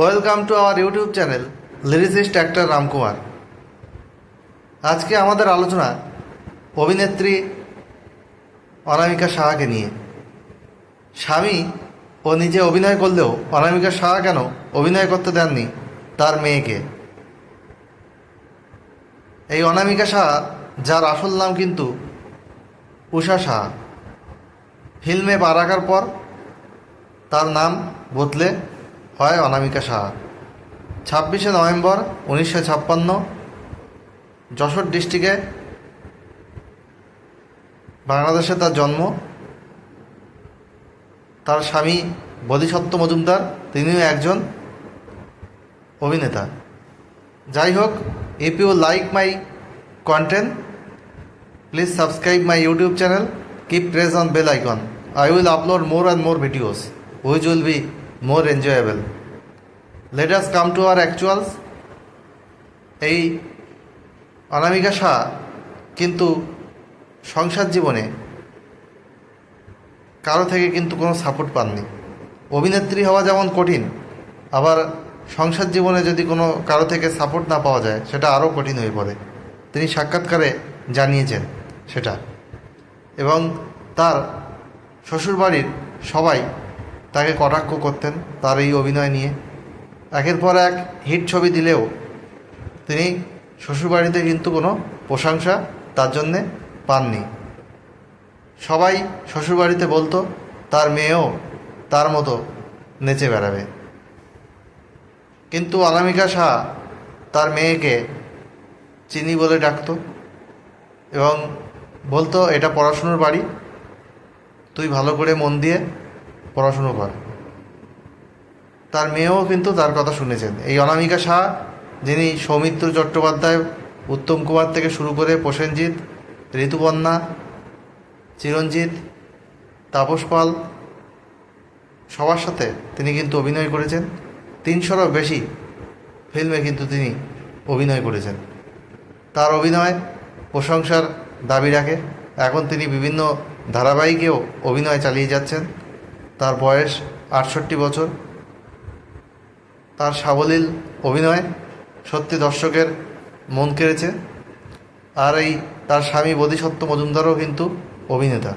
Welcome to our YouTube channel lyricist actor Ramkumar আজকে আমাদের আলোচনা অভিনেত্রী অনামিকা সাহাকে নিয়ে। স্বামী ও নিজে অভিনয় করলেও অনামিকা সাহা কেন অভিনয় করতে দেননি তার মেয়েকে? এই অনামিকা সাহা, যার আসল নাম কিন্তু উষা সাহা। ফিল্মে পা রাখার পর তার নাম বদলে হয় অনামিকা সাহা। ছাব্বিশে নভেম্বর উনিশশো ছাপ্পান্ন, যশোর ডিস্ট্রিক্টে বাংলাদেশে তার জন্ম। তার স্বামী বোধিসত্ত্ব মজুমদার, তিনিও একজন অভিনেতা। যাই হোক if you like my content please subscribe my YouTube channel keep press on bell icon I will upload more and more videos which will be more enjoyable. Let us come to our actuals. এই অনামিকা শাহ কিন্তু সংসার জীবনে কারও থেকে কিন্তু কোনো support পাননি অভিনেত্রী হওয়া যেমন কঠিন, আবার সংসার জীবনে যদি কোনো কারও থেকে সাপোর্ট না পাওয়া যায়, সেটা আরও কঠিন হয়ে পড়ে তিনি সাক্ষাৎকারে জানিয়েছেন সেটা এবং তার শ্বশুরবাড়ির সবাই তাকে কটাক্ষ করতেন তার এই অভিনয় নিয়ে। একের পর এক হিট ছবি দিলেও তিনি শ্বশুরবাড়িতে কিন্তু কোনো প্রশংসা তার জন্যে পাননি। সবাই শ্বশুরবাড়িতে বলতো, তার মেয়েও তার মতো নেচে বেড়াবে। কিন্তু অনামিকা শাহ তার মেয়েকে চিনি বলে ডাকতো এবং বলতো, এটা পড়াশুনোর বাড়ি। তুই ভালো করে মন দিয়ে পড়াশুনো কর। তার মেয়েও কিন্তু তার কথা শুনেছেন। এই অনামিকা শাহ, যিনি সৌমিত্র চট্টোপাধ্যায়, উত্তম কুমার থেকে শুরু করে প্রসেনজিৎ, ঋতুপর্ণা চিরঞ্জিত তাপস পাল, সবার সাথে তিনি কিন্তু অভিনয় করেছেন। তিনশোরও বেশি ফিল্মে কিন্তু তিনি অভিনয় করেছেন। তার অভিনয় প্রশংসার দাবি রাখে। এখন তিনি বিভিন্ন ধারাবাহিকেও অভিনয় চালিয়ে যাচ্ছেন। তার বয়স আটষট্টি বছর। তার সাবলীল অভিনয় সত্যি দর্শকের মন কেড়েছে। আর এই তার স্বামী বোধিসত্ত্ব মজুমদারও কিন্তু অভিনেতা।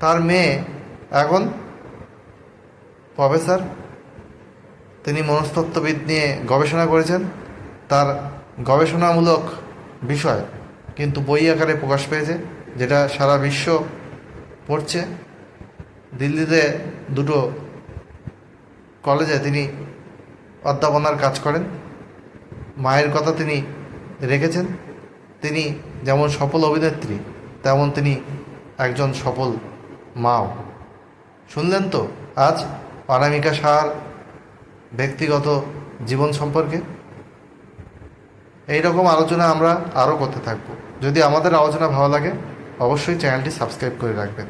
তার মেয়ে এখন প্রফেসর। তিনি মনস্তত্ত্ববিদ নিয়ে গবেষণা করেছেন। তার গবেষণামূলক বিষয় কিন্তু বই আকারে প্রকাশ পেয়েছে, যেটা সারা বিশ্ব পড়ছে। দিল্লিতে দুটো কলেজে তিনি অধ্যাপনার কাজ করেন। মায়ের কথা তিনি রেখেছেন। তিনি যেমন সফল অভিনেত্রী, তেমন তিনি একজন সফল মাও। শুনলেন তো আজ অনামিকা সাহার ব্যক্তিগত জীবন সম্পর্কে? এই রকম আলোচনা আমরা আরও করতে থাকব। যদি আমাদের আলোচনা ভালো লাগে অবশ্যই চ্যানেলটি সাবস্ক্রাইব করে রাখবেন।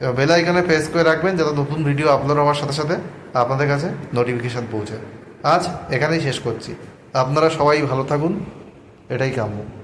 এবং বেল আইকনে প্রেস করে রাখবেন যাতে নতুন ভিডিও আপলোড হওয়ার সাথে সাথে আপনাদের কাছে নোটিফিকেশান পৌঁছে। আজ এখানেই শেষ করছি। আপনারা সবাই ভালো থাকুন। এটাই কাম্য।